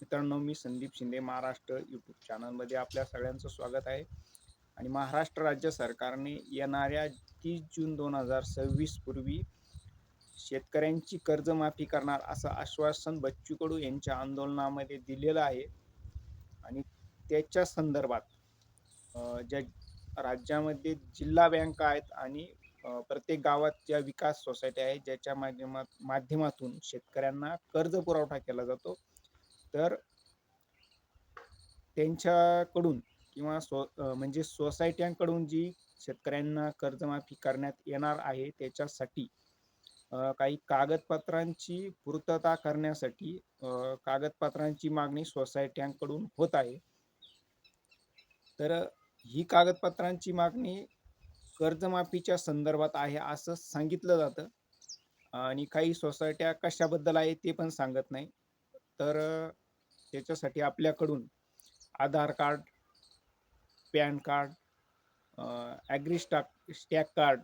मित्रांनो मी संदीप शिंदे महाराष्ट्र यूट्यूब चॅनलमध्ये आपल्या सगळ्यांचं स्वागत आहे. आणि महाराष्ट्र राज्य सरकारने येणाऱ्या तीस जून दोन हजार सव्वीस पूर्वी शेतकऱ्यांची कर्जमाफी करणार असं आश्वासन बच्चू कडू यांच्या आंदोलनामध्ये दिलेलं आहे. आणि त्याच्या संदर्भात ज्या राज्यामध्ये जिल्हा बँका आहेत आणि प्रत्येक गावात ज्या विकास सोसायटी आहेत ज्याच्या माध्यमात माध्यमातून शेतकऱ्यांना कर्ज पुरवठा केला जातो. तर त्यांच्याकडून किंवा सो म्हणजे सोसायट्यांकडून जी शेतकऱ्यांना कर्जमाफी करण्यात येणार आहे त्याच्यासाठी काही कागदपत्रांची पूर्तता करण्यासाठी कागदपत्रांची मागणी सोसायट्यांकडून होत आहे. तर ही कागदपत्रांची मागणी कर्जमाफीच्या संदर्भात आहे असं सांगितलं जातं. आणि काही सोसायट्या कशाबद्दल आहे ते पण सांगत नाही. तर त्याच्यासाठी आपल्याकडून Aadhaar card pan card agri stack stack card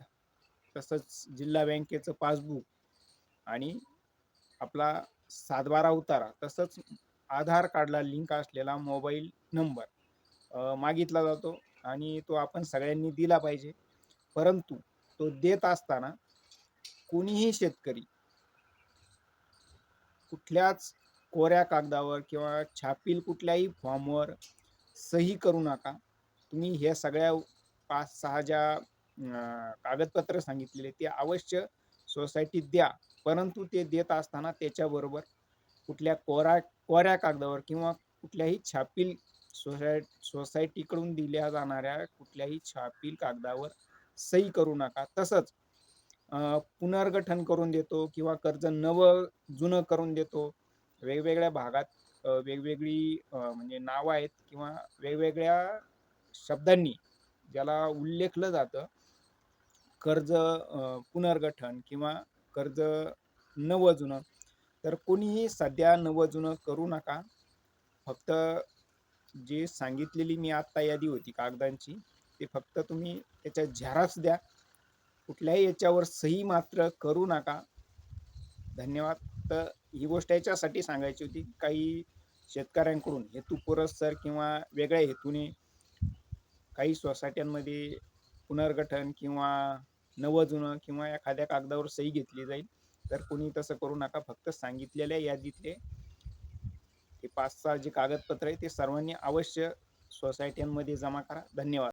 तसंच जिल्हा बँकेचं पासबुक आणि आपला सातबारा उतारा तसंच आधार कार्डला लिंक असलेला मोबाईल नंबर मागितला जातो आणि तो आपण सगळ्यांनी दिला पाहिजे. परंतु तो देत असताना कोणीही शेतकरी कुठल्याच कोऱ्या कागदावर किंवा छापील कुठल्याही फॉर्मवर सही करू नका. तुम्ही ह्या सगळ्या पाच सहा ज्या कागदपत्र सांगितलेले ते अवश्य सोसायटीत द्या. परंतु ते देत असताना त्याच्याबरोबर कुठल्या कोरा कोऱ्या कागदावर किंवा कुठल्याही छापील सोसाय सोसायटीकडून दिल्या जाणाऱ्या कुठल्याही छापील कागदावर सही करू नका. तसंच पुनर्गठन करून देतो किंवा कर्ज नवं जुनं करून देतो. वेगवेगळ्या भागात वेगवेगळी म्हणजे नावं आहेत किंवा वेगवेगळ्या शब्दांनी ज्याला उल्लेखलं जातं कर्ज पुनर्गठन किंवा कर्ज नवं जुनं तर कोणीही सध्या नवं जुनं करू नका. फक्त जे सांगितलेली मी आत्ता यादी होती कागदांची ते फक्त तुम्ही त्याच्या झेरॉक्स द्या. कुठल्याही याच्यावर सही मात्र करू नका. धन्यवाद. तर ही गोष्ट याच्यासाठी सांगायची होती काही शेतकऱ्यांकडून हेतू पुरस्सर किंवा वेगळ्या हेतूने काही सोसायट्यांमध्ये पुनर्गठन किंवा नवं जुनं किंवा एखाद्या कागदावर सही घेतली जाईल तर कोणी तसं करू नका. फक्त सांगितलेल्या यादीतले हे पाच सहा जे कागदपत्र आहे ते सर्वांनी अवश्य सोसायट्यांमध्ये जमा करा. धन्यवाद.